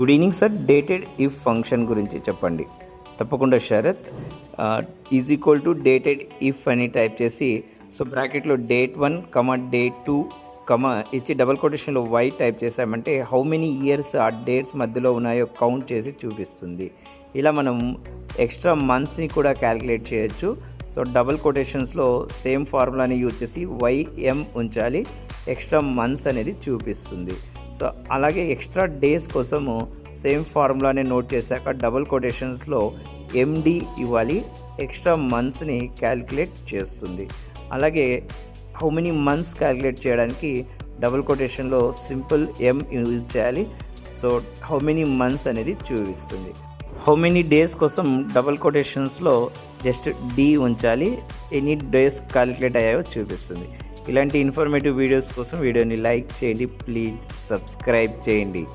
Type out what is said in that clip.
Good evening sir. Dated if function గురించి చెప్పండి. తప్పకుండా Sharath. Is equal to dated if అని టైప్ చేసి సో బ్రాకెట్లో date one comma date two comma ఇచ్చి డబల్ కొటేషన్లో వై టైప్ చేసామంటే హౌ మెనీ ఇయర్స్ ఆ డేట్స్ మధ్యలో ఉన్నాయో కౌంట్ చేసి చూపిస్తుంది. ఇలా మనం ఎక్స్ట్రా మంత్స్ని కూడా క్యాలిక్యులేట్ చేయొచ్చు. సో డబల్ కొటేషన్స్లో సేమ్ ఫార్ములాని యూజ్ చేసి వైఎం ఉంచాలి ఎక్స్ట్రా మంత్స్ అనేది చూపిస్తుంది. సో అలాగే ఎక్స్ట్రా డేస్ కోసము సేమ్ ఫార్ములాని నోట్ చేశాక డబుల్ కొటేషన్స్లో ఎండి ఇవ్వాలి. ఎక్స్ట్రా మంత్స్ని క్యాలిక్యులేట్ చేస్తుంది. అలాగే హౌ మెనీ మంత్స్ క్యాలిక్యులేట్ చేయడానికి డబుల్ కొటేషన్లో సింపుల్ ఎం యూజ్ చేయాలి. సో హౌ మెనీ మంత్స్ అనేది చూపిస్తుంది. హౌ మెనీ డేస్ కోసం డబుల్ కొటేషన్స్లో జస్ట్ డి ఉంచాలి. ఎనీ డేస్ క్యాలిక్యులేట్ అయ్యాయో చూపిస్తుంది. ఇలాంటి ఇన్ఫర్మేటివ్ వీడియోస్ కోసం వీడియోని లైక్ చేయండి. ప్లీజ్ సబ్స్క్రైబ్ చేయండి.